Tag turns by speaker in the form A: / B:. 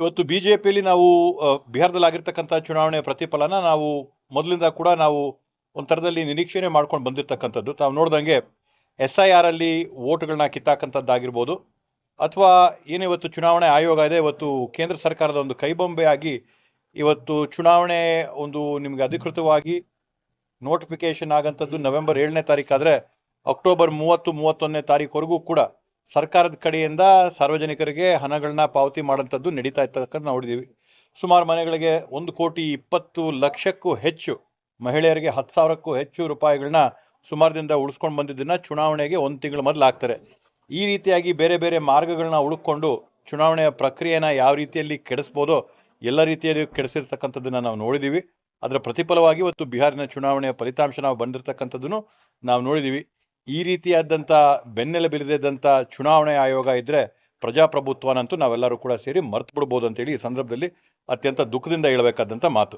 A: ಇವತ್ತು B J ಪಿಯಲ್ಲಿ ನಾವು ಬಿಹಾರದಲ್ಲಿ ಆಗಿರ್ತಕ್ಕಂಥ ಚುನಾವಣೆಯ ಪ್ರತಿಫಲನ ನಾವು ಮೊದಲಿಂದ ಕೂಡ ನಾವು ಒಂಥರದಲ್ಲಿ ನಿರೀಕ್ಷಣೆ ಮಾಡ್ಕೊಂಡು ಬಂದಿರತಕ್ಕಂಥದ್ದು. ತಾವು ನೋಡ್ದಂಗೆ ಎಸ್ ಐ ಆರ್ ಅಲ್ಲಿ ವೋಟ್ಗಳನ್ನ ಕಿತ್ತಾಕಂಥದ್ದಾಗಿರ್ಬೋದು. ಅಥವಾ ಏನು ಇವತ್ತು ಚುನಾವಣೆ ಆಯೋಗ ಇದೆ, ಇವತ್ತು ಕೇಂದ್ರ ಸರ್ಕಾರದ ಒಂದು ಕೈಬೊಂಬೆಯಾಗಿ ಇವತ್ತು ಚುನಾವಣೆ ಒಂದು ನಿಮಗೆ ಅಧಿಕೃತವಾಗಿ ನೋಟಿಫಿಕೇಶನ್ ಆಗಂಥದ್ದು ನವೆಂಬರ್ ಏಳನೇ ತಾರೀಕಾದರೆ ಅಕ್ಟೋಬರ್ ಮೂವತ್ತು, ಮೂವತ್ತೊಂದನೇ ತಾರೀಕುವರೆಗೂ ಕೂಡ ಸರ್ಕಾರದ ಕಡೆಯಿಂದ ಸಾರ್ವಜನಿಕರಿಗೆ ಹಣಗಳನ್ನ ಪಾವತಿ ಮಾಡುವಂಥದ್ದು ನಡೀತಾ ಇರ್ತಕ್ಕಂಥ ನೋಡಿದ್ದೀವಿ. ಸುಮಾರು ಮನೆಗಳಿಗೆ ಒಂದು ಕೋಟಿ ಇಪ್ಪತ್ತು ಲಕ್ಷಕ್ಕೂ ಹೆಚ್ಚು ಮಹಿಳೆಯರಿಗೆ ಹತ್ತು ಸಾವಿರಕ್ಕೂ ಹೆಚ್ಚು ರೂಪಾಯಿಗಳನ್ನ ಸುಮಾರದಿಂದ ಉಳಿಸ್ಕೊಂಡು ಬಂದಿದ್ದನ್ನು ಚುನಾವಣೆಗೆ ಒಂದು ತಿಂಗಳ ಮೊದಲು ಹಾಕ್ತಾರೆ. ಈ ರೀತಿಯಾಗಿ ಬೇರೆ ಬೇರೆ ಮಾರ್ಗಗಳನ್ನ ಉಳ್ಕೊಂಡು ಚುನಾವಣೆಯ ಪ್ರಕ್ರಿಯೆನ ಯಾವ ರೀತಿಯಲ್ಲಿ ಕೆಡಿಸ್ಬೋದೋ ಎಲ್ಲ ರೀತಿಯಲ್ಲಿ ಕೆಡಿಸಿರ್ತಕ್ಕಂಥದ್ದನ್ನು ನಾವು ನೋಡಿದ್ದೀವಿ. ಅದರ ಪ್ರತಿಫಲವಾಗಿ ಇವತ್ತು ಬಿಹಾರಿನ ಚುನಾವಣೆಯ ಫಲಿತಾಂಶ ನಾವು ಬಂದಿರತಕ್ಕಂಥದ್ದನ್ನು ನಾವು ನೋಡಿದ್ದೀವಿ. ಈ ರೀತಿಯಾದಂಥ ಬೆನ್ನೆಲುಬಿಲ್ಲದಂಥ ಚುನಾವಣೆ ಆಯೋಗ ಇದ್ದರೆ ಪ್ರಜಾಪ್ರಭುತ್ವನಂತೂ ನಾವೆಲ್ಲರೂ ಕೂಡ ಸೇರಿ ಮರ್ತು ಬಿಡ್ಬೋದು ಅಂತೇಳಿ ಈ ಸಂದರ್ಭದಲ್ಲಿ ಅತ್ಯಂತ ದುಃಖದಿಂದ ಹೇಳಬೇಕಾದಂಥ ಮಾತು.